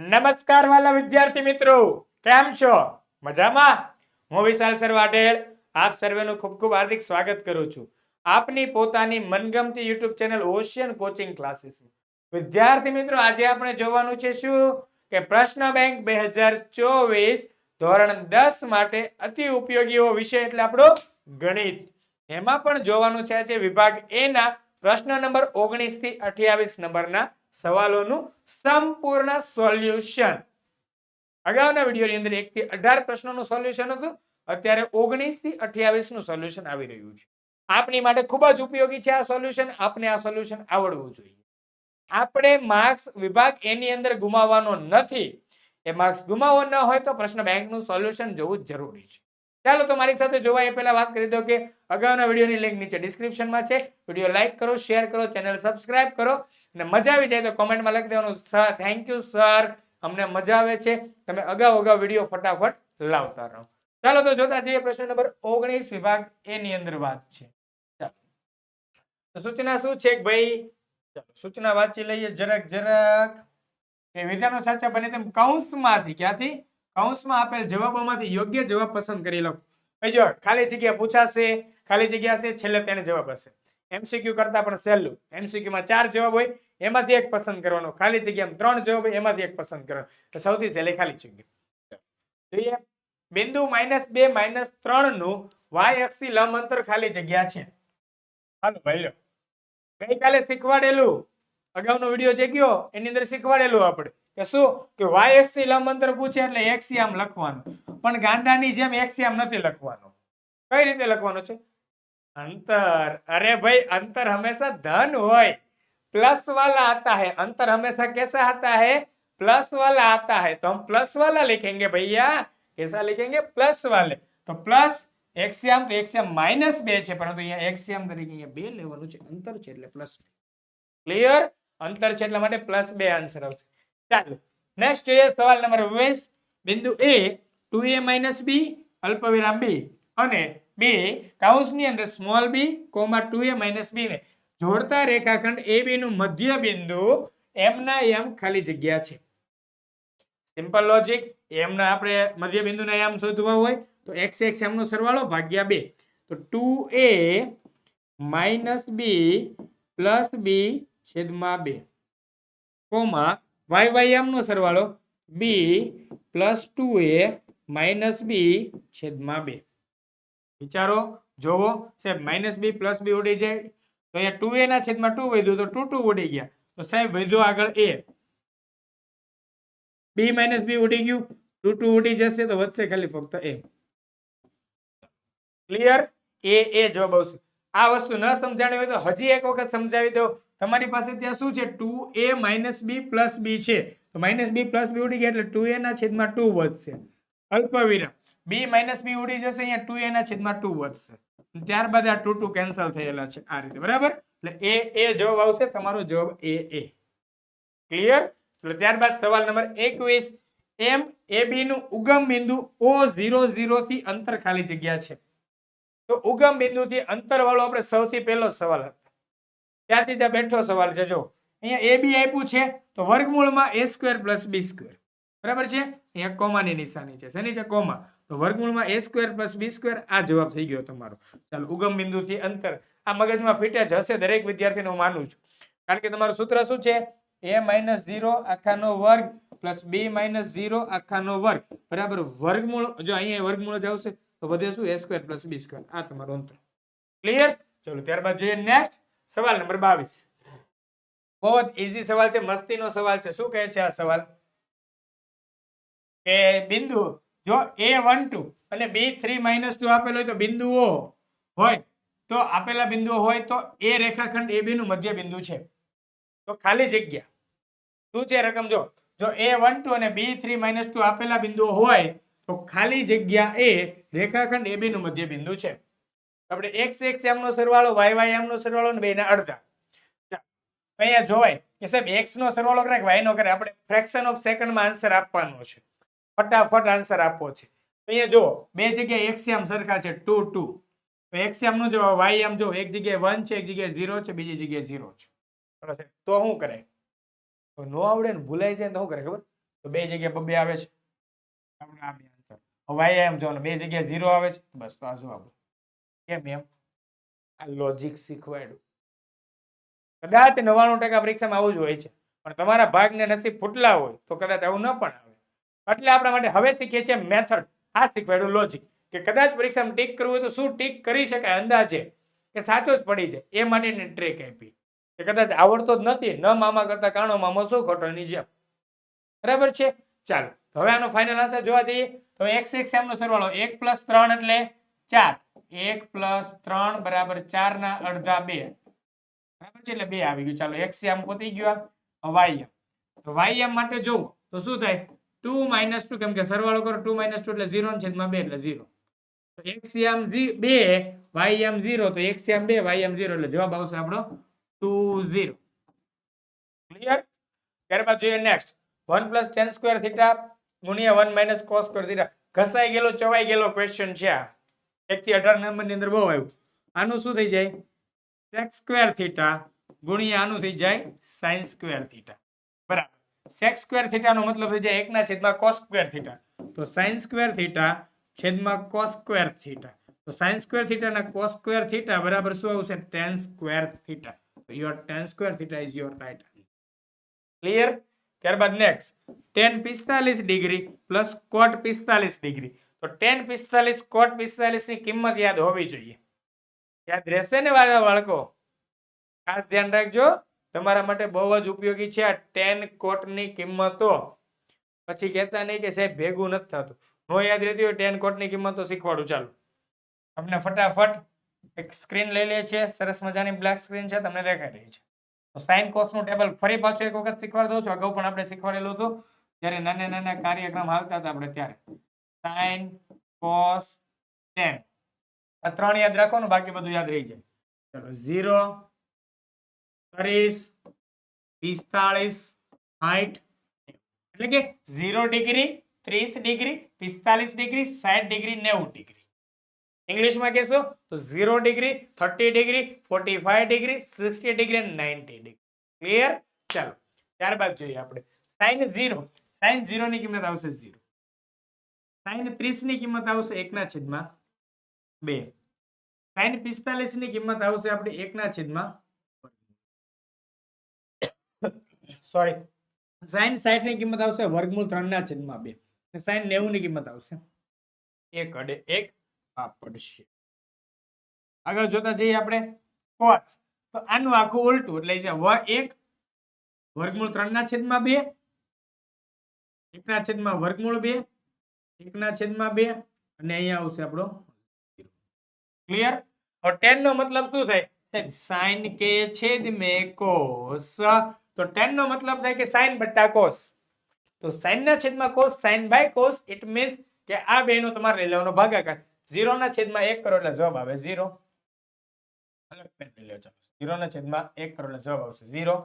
નમસ્કાર વાલા વિદ્યાર્થી મિત્રો. કેમ છો? મજામાં? હું વિશાલ સર વાટેલ આપ સર્વેનું ખૂબ ખૂબ હાર્દિક સ્વાગત કરું છું. આપની પોતાની મનગમતી YouTube channel Ocean coaching classes વિદ્યાર્થી મિત્રો, આજે આપણે જોવાનું છે શું? કે પ્રશ્ન બેંક બે હજાર ચોવીસ ધોરણ દસ માટે અતિ ઉપયોગી એવો વિષય એટલે આપણો ગણિત. એમાં પણ જોવાનું છે આજે વિભાગ એ ના પ્રશ્ન નંબર ઓગણીસથી અઠ્યાવીસ નંબરના સવાલોનું સંપૂર્ણ સોલ્યુશન. અગાઉના વિડીયોની અંદર એક થી અઢાર પ્રશ્નોનું સોલ્યુશન હતું. અત્યારે ઓગણીસથી અઠ્યાવીસનું સોલ્યુશન આવી રહ્યું છે. આપની માટે ખૂબ જ ઉપયોગી છે આ સોલ્યુશન. આપને આ સોલ્યુશન આવડવું જોઈએ. આપણે માર્ક્સ વિભાગ એની અંદર ગુમાવવાનો નથી. એ માર્ક્સ ગુમાવવો ન હોય તો પ્રશ્ન બેંકનું સોલ્યુશન જોવું જરૂરી છે. ચાલો તો મારી સાથે જોવા એ પહેલા વાત કરી દો કે અગાઉના વિડીયોની લિંક નીચે ડિસ્ક્રિપ્શનમાં છે. વીડિયો લાઈક કરો શેર કરો ચેનલ સબસ્ક્રાઇબ કરો. અને મજા આવી જાય તો કોમેન્ટમાં લખી દેવાનું. સર થેન્ક યુ સર અમને મજા આવે છે. તમે અગાઉ અગાઉ વીડિયો ફટાફટ લાવતા રહો. ચાલો તો જોતા જઈએ પ્રશ્ન નંબર ઓગણીસ વિભાગ એ ની અંદર વાત છે. સૂચના શું છે ભાઈ? સૂચના વાંચી લઈએ જરાક જરાક. કે વિધાનો સાચા બને તેમ કૌંસમાંથી ક્યાંથી? કૌંસમાં આપેલ જવાબોમાંથી યોગ્ય જવાબ પસંદ કરી લો. જો ખાલી જગ્યા પૂછાશે, ખાલી જગ્યા છે છેલ્લે તેને જવાબ હશે. એમસીક્યુ કરતા પણ સહેલું. MCQ માં ચાર જવાબ હોય, એમાંથી એક પસંદ કરવાનો. ખાલી જગ્યામાં ત્રણ જવાબ હોય, એમાંથી એક પસંદ કરવાનો. તો સૌથી સહેલી ખાલી જગ્યા. જોઈએ. બિંદુ માઇનસ બે, માઇનસ ત્રણનું વાય અક્ષી લંબ અંતર ખાલી જગ્યા છે. હાલો, ભાઈ લો ગઈકાલે શીખવાડેલું. અગાઉનો વીડિયો જે ગયો, એની અંદર શીખવાડેલું આપણે. કે શું કે વાય એક્સ થી લંબ અંતર પૂછે એટલે એક્સિયામ લખવાનું પણ ગાંડાની જેમ એક્સિયામ નથી લખવાનું કઈ રીતે લખવાનું છે अंतर अरे भाई अंतर हमेशा धन હોય प्लस वाला आता है अंतर हमेशा कैसा आता है प्लस वाला आता है तो हम प्लस वाला लिखेंगे भैया कैसा लिखेंगे प्लस वाले तो प्लस એક્સિયમ તો એક્સિયમ માઇનસ બે છે પરંતુ અહીંયા એક્સિયમ તરીકે અહીંયા બે લેવાનું છે અંતર છે એટલે પ્લસ ક્લિયર અંતર છે એટલા માટે પ્લસ બે આન્સર આવશે ચાલો. નેક્સ્ટ જોઈએ સવાલ નંબર વીસ બિંદુ એ ટુ એ માઇનસ બી અલ્પવિરામ બી અને બે કૌંસની અંદર small B comma two A minus B ને. જોડતા રેખાખંડ એ બી નું મધ્ય બિંદુ એમના એમ ખાલી જગ્યા છે. સિમ્પલ લોજિક એમના આપણે મધ્ય બિંદુના એમ શોધવા હોય તો એક્સ એક્સ એમ નો સરવાળો ભાગ્યા બે. તો two A minus B plus B છેદમાં બે. કોમા વાય વાય એમ નો સરવાળો. B plus two A minus B છેદમાં બે. વિચારો, જોવો, સાહેબ માઇનસ બી પ્લસ બી ઉડી જાય. તો અહીંયા ટુ એ ના છેદમાં ટુ વધ્યું તો ટુ ટુ ઉડી ગયા. તો સાહેબ, વધ્યો આગળ એ બી માઇનસ બી ઉડી ગયું. ટુ ટુ ઉડી જશે તો વધશે ખાલી ફક્ત એ ક્લિયર એ એ જવાબ આવશે. આ વસ્તુ ન સમજાણી હોય તો હજી એક વખત સમજાવી દો. તમારી પાસે ત્યાં શું છે? Two A minus B plus B છે. તો માઇનસ બી પ્લસ બી ઉડી ગયા એટલે ટુ એના છેદમાં ટુ વધશે. અલ્પવિરામ. બી માઇનસ બી ઉડી જશે અહીંયા ટુ એ ના છેદમાં ટુ વધશે. ત્યારબાદ આ ટુ ટુ કેન્સલ થયેલા છે આ રીતે. બરાબર? એટલે એ એ જવાબ આવશે, તમારો જવાબ એ એ. ક્લિયર? એટલે ત્યારબાદ સવાલ નંબર એકવીસ. એમ એ બી નું ઉગમ બિંદુ ઓ ઝીરો ઝીરો થી અંતર ખાલી જગ્યા છે. તો ઉગમ બિંદુથી અંતર વાળો આપણે સૌથી પહેલો સવાલ હતો. ત્યાંથી ત્યાં બેઠો સવાલ છે, જો. અહીંયા એ બી આપ્યું છે, તો વર્ગમૂળમાં A square plus B square. બરાબર છે? અહીંયા કોમાની નિશાની છે. શેની છે? કોમા. તો વર્ગમૂળમાં A square plus B square, આ જવાબ થઈ ગયો તમારો. ચાલો, ઉગમ બિંદુથી અંતર. આ મગજમાં ફીટે જ હશે દરેક વિદ્યાર્થીને હું માનું છું. કારણ કે તમારું સૂત્ર શું છે? એ માઇનસ ઝીરો આખાનો વર્ગ પ્લસ બી માઇનસ ઝીરો આખાનો વર્ગ. બરાબર? વર્ગમૂળ, જો અહીંયા વર્ગમૂળ જ આવશે, તો વધે શું? A square plus B square. આ તમારો અંતર. ક્લિયર? ચલો, ત્યારબાદ જોઈએ નેક્સ્ટ. સવાલ નંબર બાવીસ. બહુ જ ઇઝી સવાલ છે, મસ્તીનો સવાલ છે. શું કહે છે આ સવાલ? કે બિંદુ, જો એ વન ટુ અને બી થ્રી માઇનસ ટુ આપેલો હોય તો બિંદુઓ હોય. તો આપેલા બિંદુઓ હોય તો એ રેખાખંડ એ નું મધ્ય બિંદુ છે. તો ખાલી જગ્યા. શું છે રકમ? જો જો એ વન ટુ અને બી થ્રી માઇનસ ટુ આપેલા બિંદુઓ હોય તો ખાલી જગ્યા એ રેખાખંડ એ નું મધ્ય બિંદુ છે. આપણે એક્સ એક્સ એમ નો સરવાળો વાય વાય એમ નો સરવાળો ને બેના અડધા. અહીંયા જોવાય કે સાહેબ એક્સ નો સરવાળો કરે કે વાય નો કરે. આપણે ફ્રેક્શન ઓફ સેકન્ડમાં આન્સર આપવાનો છે. ફટાફટ આન્સર આપવો છે. અહીંયા જુઓ, બે જગ્યાએ એક્સિયમ સરખા છે ટુ ટુ તો એક્સિયમ નો જો વાય એમ જો એક જગ્યાએ વન છે, એક જગ્યાએ ઝીરો છે, બીજી જગ્યાએ ઝીરો છે. બરાબર છે? તો શું કરે? નો આવડે ને ભૂલાઈ જાય ને તો શું કરે ખબર? તો બે જગ્યાએ બબે આવે છે. આપણે આ બે આન્સર વાય એમ જો બે જગ્યાએ ઝીરો આવે છે. બસ તો આ જવાબ. કેમ એમ? આ લોજિક શીખવાડ્યું. કદાચ નવ્વાણું ટકા પરીક્ષામાં આવું જ હોય છે, પણ તમારા ભાગને નસીબ ફૂટલા હોય તો કદાચ આવું ન પણ આવે. એટલે આપણા માટે હવે શીખીએ છીએ મેથડ આ શીખવાડ્યું લોજિક કે કદાચ પરીક્ષામાં ટીક કરવું હોય તો શું ટીક કરી શકાય અંદાજે? કે સાચો જ પડી જાય. એ માટેની ટ્રેક આપી. કે કદાચ આવડતો જ નથી. ન મામા કરતા કાણો, મામો શું ખોટો એની જેમ. બરાબર છે? ચાલો. હવે આનો ફાઇનલ આન્સર જોવા જઈએ. તો એક્સ એક્સ એમનો સરવાળો એક પ્લસ ત્રણ એટલે ચાર. એક પ્લસ ત્રણ બરાબર ચાર ના અડધા બે. બરાબર છે? એટલે બે આવી ગયું. ચાલો એક્સ એમ પોતી ગયો વાય તો વાય માટે જોવો, તો શું થાય? ટુ માઇનસ ટુ કેમ કે સરવાળો કરો ટુ માઇનસ ટુ એટલે ઝીરો છેદમાં બે એટલે ઝીરો તો એક્સ બે વાય એમ ઝીરો તો એક્સ એમ બે વાય એમ ઝીરો એટલે જવાબ આવશે આપણો ટુ ઝીરો ક્લિયર ત્યારબાદ જોઈએ next one plus tan square theta ગુણ્યા one minus cos square theta ઘસાઈ ગયેલો, ચવાઈ ગયેલો ક્વેશ્ચન છે આ. એક થી અઢાર નંબરની અંદર બહુ આવ્યું. આનું શું થઈ જાય? સેક સ્ક્વેર થીટા ગુણ્યા આનું થઈ જાય સાઇન સ્ક્વેર થીટા બરાબર. સેક સ્ક્વેર થીટાનો મતલબ થઈ જાય એકના છેદમાં કોસ સ્ક્વેર થીટા તો સાઇન સ્ક્વેર થીટા છેદમાં કોસ સ્ક્વેર થીટા તો સાઇન સ્ક્વેર થીટાના કોસ સ્ક્વેર થીટા બરાબર શું આવશે? Tan square theta your tan square theta is your right clear ત્યારબાદ નેક્સ્ટ ટેન પિસ્તાલીસ ડિગ્રી પ્લસ કોટ પિસ્તાલીસ ડિગ્રી. તો ટેન પિસ્તાલીસ, કોટ પિસ્તાલીસની કિંમત યાદ હોવી જોઈએ. યાદ રહેશે ને બાળકો? ખાસ ધ્યાન રાખજો, તમારા માટે બહુ જ ઉપયોગી છે આ ટેન કોટની કિંમતો. પછી કહેતા નહીં કે સાહેબ, ભેગું નથી થતું. નો યાદ રહેતી હોય ટેન કોટની કિંમતો શીખવાડું, ચાલુ. તમને ફટાફટ એક સ્ક્રીન લઈ લે છે સરસ મજાની બ્લેક સ્ક્રીન છે, તમને દેખાઈ રહી છે. તો સાઇન કોસનું ટેબલ ફરી પાછું એક વખત શીખવાડી દઉં છું. અગાઉ પણ આપણે શીખવાડેલું હતું. જ્યારે નાના નાના કાર્યક્રમ હાલતા હતા આપણે ત્યારે. સાઇન કોસ ટેન આ ત્રણ યાદ રાખો ને, બાકી બધું યાદ રહી જાય. ચલો ઝીરો ત્રીસ પિસ્તાળીસ સાઠ એટલે કે ઝીરો ડિગ્રી ત્રીસ ડિગ્રી પિસ્તાલીસ ડિગ્રી સાઠ ડિગ્રી નેવું ડિગ્રી ઇંગ્લિશમાં કહેશો તો zero degree thirty degree forty five degree sixty degree ninety degree clear ચાલો, ત્યારબાદ જોઈએ આપણે. સાઈન ઝીરો સાઈન ઝીરો ની કિંમત આવશે ઝીરો સાઈન ત્રીસની કિંમત આવશે એકના છેદમાં બે. સાઈન પિસ્તાલીસની કિંમત આવશે આપણે એકના છેદમાં સોરી સાઈન સાઠની કિંમત આવશે વર્ગમૂળ ત્રણ ના છેદમાં બે. સાઈન નેવું ની કિંમત આવશે એક અડે એક. આ પડશે. આગળ જોતા જઈએ આપણે કોસ તો આનું આખું ઉલટું એટલે વ એક વર્ગમૂળ ત્રણ ના છેદમાં બે. એકના છેદમાં વર્ગમૂળ બે. એકના છેદમાં બે અને અહીંયા આવશે આપણો ક્લિયર હવે ટેન નો મતલબ શું થાય? સાઈન કે છેદ મે કોસ તો ટેન નો મતલબ થાય કે સાઈન બટ્ટા કોસ તો સાઈન ના છેદમાં cos sine by cos it means કે આ બે નો તમારે લઈ લેવાનો ભાગાકાર ઝીરો ના છેદમાં એક કરો એટલે જવાબ આવે ઝીરો. અલગ પેન ઝીરો ના છેદમાં એક કરો એટલે જવાબ આવશે ઝીરો.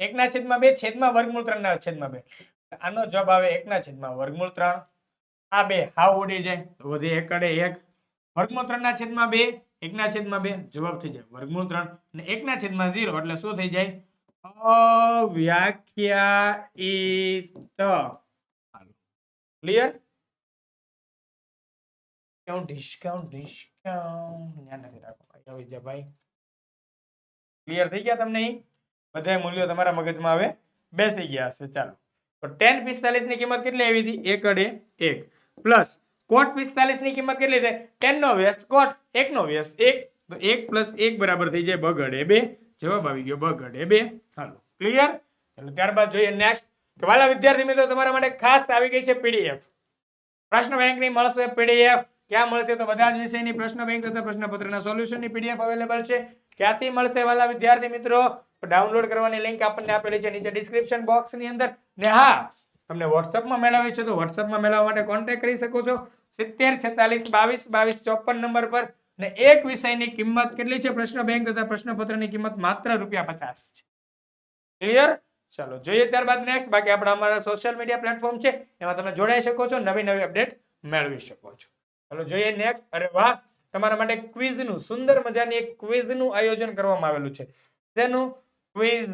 એકના છેદમાં બે, છેદમાં વર્ગમૂળ ત્રણ ના છેદમાં બે. આનો જવાબ આવે એકના છેદમાં વર્ગમૂળ ત્રણ. આ બે, હાવ ઉડી જાય. વધે એક અડે એક. વર્ગમૂળ ત્રણ ના છેદમાં બે, એકના છેદમાં બે. જવાબ થઈ જાય વર્ગમૂળ ત્રણ અને એકના છેદમાં ઝીરો, એટલે શું થઈ જાય? ક્લિયર થઈ ગયા તમને બધા મૂલ્યો તમારા મગજમાં હવે બેસી ગયા હશે. ચાલો. તો ટેન પિસ્તાલીસની કિંમત કેટલી આવી હતી? એક એક. પ્લસ કોટ પિસ્તાલીસની કિંમત કેટલી થાય? ટેન નો વ્યસ્ત, કોટ એક નો વ્યસ્ત, એક. તો એક પ્લસ એક બરાબર થઈ જાય બગડે બે. જવાબ આવી ગયો બગડે બે. હાલો ક્લિયર એટલે ત્યારબાદ જોઈએ નેક્સ્ટ કે વાલા વિદ્યાર્થી મિત્રો, તમારા માટે ખાસ આવી ગઈ છે પીડીએફ પ્રશ્ન બેંકની મળશે પીડીએફ ક્યાં મળશે તો બધા જ વિષયની પ્રશ્ન બેંક તથા પ્રશ્નપત્રના સોલ્યુશનની પીડીએફ અવેલેબલ છે. ક્યાંથી મળશે વાલા વિદ્યાર્થી મિત્રો? ડાઉનલોડ કરવાની લિંક આપણને આપેલી છે નીચે ડિસ્ક્રિપ્શન બોક્સની અંદર. ને હા તમને વોટ્સઅપમાં મેળવવી છે તો વોટ્સઅપમાં મેળવવા માટે કોન્ટેક્ટ કરી શકો છો. સિત્તેર, છેતાલીસ, બાવીસ બાવીસ, ચોપન નંબર પર. અને એક વિષયની કિંમત કેટલી છે? પ્રશ્ન બેંક તથા પ્રશ્નપત્રની કિંમત માત્ર રૂપિયા પચાસ છે. ક્લિયર ચાલો, જોઈએ ત્યારબાદ નેક્સ્ટ બાકી આપણા અમારા સોશિયલ મીડિયા પ્લેટફોર્મ છે. એમાં તમે જોડાઈ શકો છો, નવી નવી અપડેટ મેળવી શકો છો. ચાલો, જોઈએ નેક્સ્ટ અરે વાહ! તમારા માટે ક્વિઝનું સુંદર મજાની એક ક્વિઝનું આયોજન કરવામાં આવેલું છે. તેનું ક્વિઝ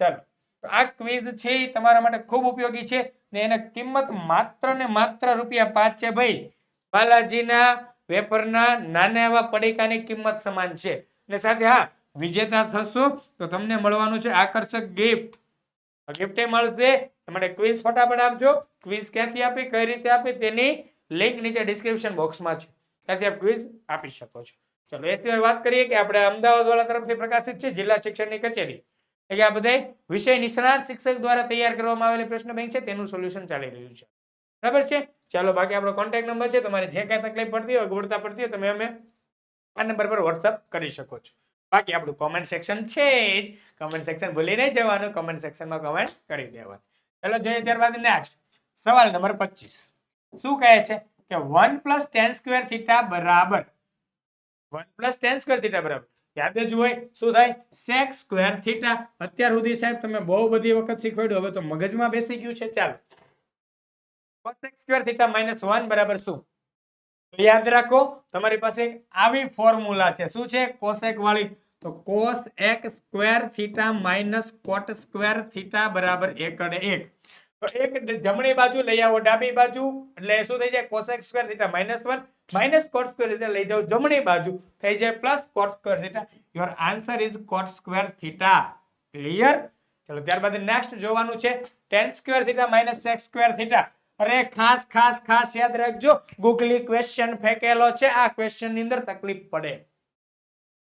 ચાલો. આ ક્વિઝ છે એ તમારા માટે ખૂબ ઉપયોગી છે ને એને કિંમત માત્ર ને માત્ર રૂપિયા પાંચ છે ભાઈ. બાલાજીના વેપરના નાના એવા પડીકાની કિંમત સમાન છે. ને સાથે હા, વિજેતા થશો તો તમને મળવાનું છે આકર્ષક ગિફ્ટ ગિફ્ટ મળશે, તમારે ક્વિઝ ફટાફટ આપજો. ક્વિઝ ક્યાંથી આપી, કઈ રીતે આપી, તેની લિંક નીચે ડિસ્ક્રિપ્શન બોક્સમાં છે. ત્યાંથી આપ ક્વિઝ આપી શકો છો. ચલો, એ સિવાય વાત કરીએ કે આપણે અમદાવાદ વાળા તરફથી પ્રકાશિત છે, જિલ્લા શિક્ષણની કચેરી. કે આ બધા વિષય નિષ્ણાત શિક્ષક દ્વારા તૈયાર કરવામાં આવેલી પ્રશ્ન બેંક છે, તેનું સોલ્યુશન ચાલી રહ્યું છે. બરાબર છે? ચાલો, બાકી આપણો કોન્ટેક્ટ નંબર છે, તમારે જે કાંઈ તકલીફ પડતી હોય, ગોળતા પડતી હોય, તમે અમે આ નંબર પર વોટ્સઅપ કરી શકો છો. બાકી આપણું કોમેન્ટ સેક્શન છે જ. કમેન્ટ સેક્શન ભૂલી નહીં જવાનું કોમેન્ટ સેક્શનમાં કમેન્ટ કરી દેવાનું. ચાલો, જોઈએ ત્યારબાદ નેક્સ્ટ સવાલ નંબર પચીસ. શું કહે છે કે one plus tan square theta બરાબર? One plus tan square theta બરાબર. યાદ જ શું થાય? સેક સ્ક્વેર થીટા અત્યાર સુધી સાહેબ તમે બહુ બધી વખત શીખવાડ્યું. હવે તો મગજમાં બેસી ગયું છે. ચાલો. કોસેક સ્ક્વેર થીટા માઇનસ બરાબર શું? તો યાદ રાખો, તમારી પાસે એક આવી ફોર્મ્યુલા છે. શું છે? કોસેક વાળી. તો કોસ એક square theta minus cot square theta બરાબર એક અને એક. તો એક જમણી બાજુ લઈ આવો ડાબી બાજુ એટલે શું થઈ જાય cosec square theta minus one minus cot square theta લઈ જાઓ જમણી બાજુ થઈ જાય plus cot square theta your answer is cot square theta clear ચલો ત્યારબાદ નેક્સ્ટ જોવાનું છે tan square theta minus sec square theta અરે ખાસ ખાસ ખાસ યાદ રાખજો ગૂગલી ક્વેશ્ચન ફેંકેલો છે આ ક્વેશ્ચન ની અંદર તકલીફ પડે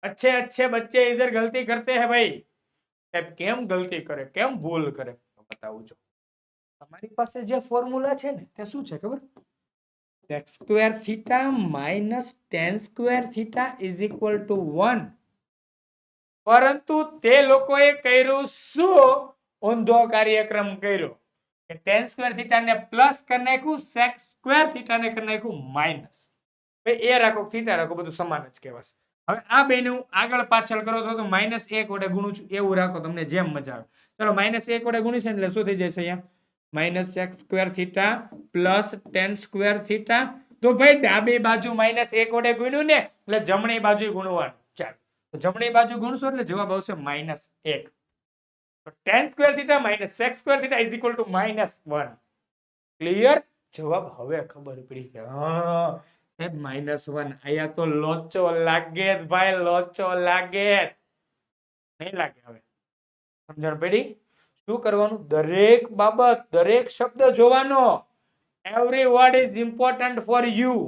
अच्छे अच्छे बच्चे इधर गलती करते हैं भाई સાહેબ કેમ ગલતી કરે કેમ ભૂલ કરે તો બતાવું છું તમારી પાસે જે ફોર્મ્યુલા છે ને, તે શું છે ખબર? Sec square theta minus tan square theta is equal to one પરંતુ તે લોકોએ કર્યું શું? ઊંધો કાર્યક્રમ કર્યો. કે ટેન સ્ક્વેર થીટાને પ્લસ કરી નાખ્યું સેક સ્ક્વેર થીટાને કરી નાખ્યું માઇનસ એ રાખો થીટા રાખો, બધું સમાન જ કહેવાશે. હવે આ બેનું આગળ પાછળ કરો તો તો માઇનસ એક વડે ગુણું છું, એવું રાખો, તમને જેમ મજા આવે. ચલો માઇનસ એક વડે ગુણીશ એટલે શું થઈ જશે અહીંયા? Minus X square theta plus tan square theta તો ભાઈ, ડાબી બાજુ માઇનસ એક વડે ગુણ્યું ને, એટલે જમણી બાજુ ગુણવાનું. ચાલો. તો જમણી બાજુ ગુણશો એટલે જવાબ આવશે માઇનસ એક. Tan square theta minus sec square theta is equal to minus one clear જવાબ હવે ખબર પડી કે, હા, સાહેબ માઇનસ વન અહીંયા તો લોચો લાગે જ ભાઈ, લોચો લાગે જ. નહીં લાગે હવે. સમજણ પડી? શું કરવાનું? દરેક બાબત, દરેક શબ્દ જોવાનો. Every word is important for you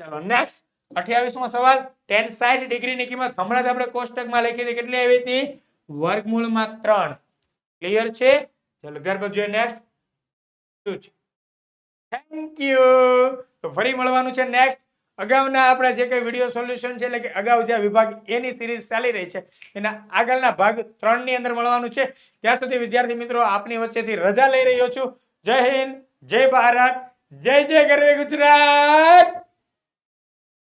ચાલો નેક્સ્ટ અઠ્યાવીસમો સવાલ. ટેન સાઠ ડિગ્રીની કિંમત. હમણાં જ આપણે કોષ્ટકમાં લખી હતી કેટલી આવી હતી? વર્ગમૂળમાં ત્રણ. ક્લિયર છે? ચાલો ત્યારબાદ જોઈએ નેક્સ્ટ શું છે? થેન્ક યુ તો ફરી મળવાનું છે નેક્સ્ટ અગાઉના આપણા જે કઈ વીડિયો સોલ્યુશન છે, એટલે કે અગાઉ જે વિભાગ એની સિરીઝ ચાલી રહી છે, એના આગળના ભાગ ત્રણની અંદર મળવાનું છે. ત્યાં સુધી વિદ્યાર્થી મિત્રો, આપની વચ્ચેથી રજા લઈ રહ્યો છું. જય હિન્દ, જય ભારત, જય જય ગરવે ગુજરાત!